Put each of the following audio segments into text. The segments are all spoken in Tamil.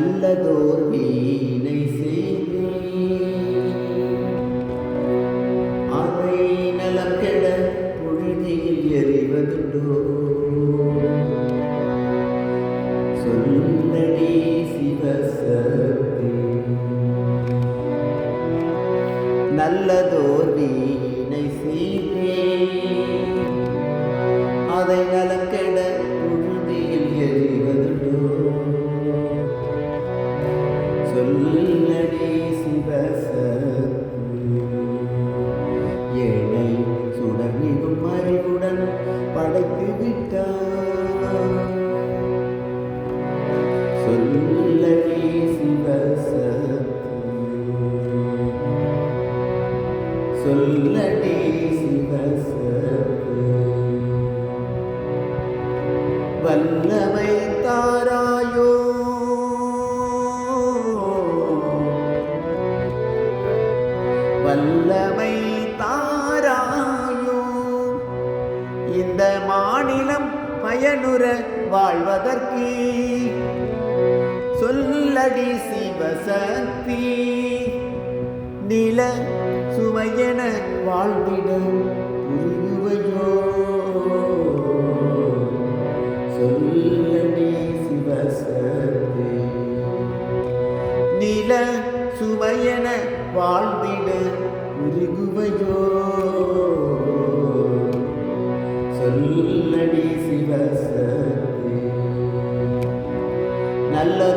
நல்லதோர் வீணை செய்தே அதை நலம் கெட புழுதியில் எறிவதுண்டோ? சொல்லடி சிவசக்தி. நல்லதோர் வீணை செய்தே. அதை நலம் கெட சொல்லடி சிவசக்தி வல்லமை தாராயோ. வல்லமை பயனுற வாழ்வதற்கு. சொல்லடி சிவசக்தி நில சுவையென வாழ்ந்திட புரியுவையோ சொல்லடி சிவசக்தி நில சுவையென வாழ்ந்திட உருகுவையோ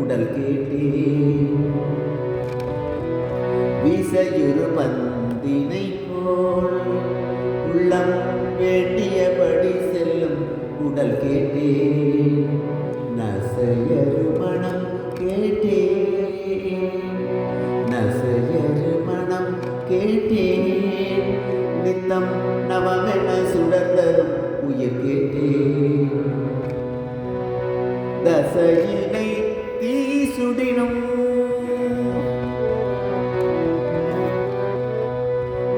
உடல் கேட்டேன். விசையுறு பந்தினை போல் உள்ளம் வேண்டியபடி செல்லும் உடல் கேட்டேன். நசையரு மனம் கேட்டேன். நசையரு மனம் கேட்டேன். நித்தம் நவமென சுடர்தரும் உயிர் கேட்டேன். தசையினை தீ சுடினும்.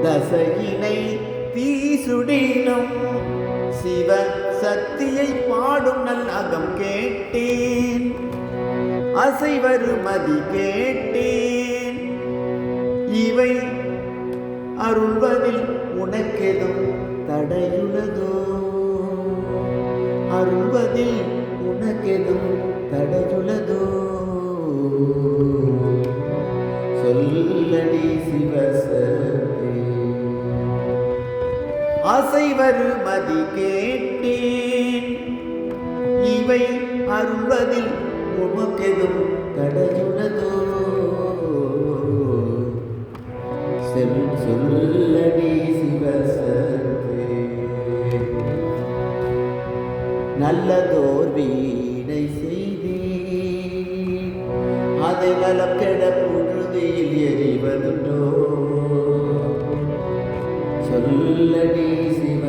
தசையினை தீ சுடினும். சிவ சக்தியை பாடும் நல் அகம் கேட்டேன். அசைவருமதி கேட்டேன். இவை அருள்வதில் உனக்கெதும் தடையுள்ளதோ அருள்வதில் உனக்கெதும் ஆசை வருமதி கேட்டேன் இவை அருள்வதில் உமக்கெதும் தடையுள்ளதோ? செல் சொல்லடி சிவசே நல்லதோர் வீணை செய்தே அதை நலம் கெட புழுதியில் எறிவதுண்டோ? சொல்லடி சிவ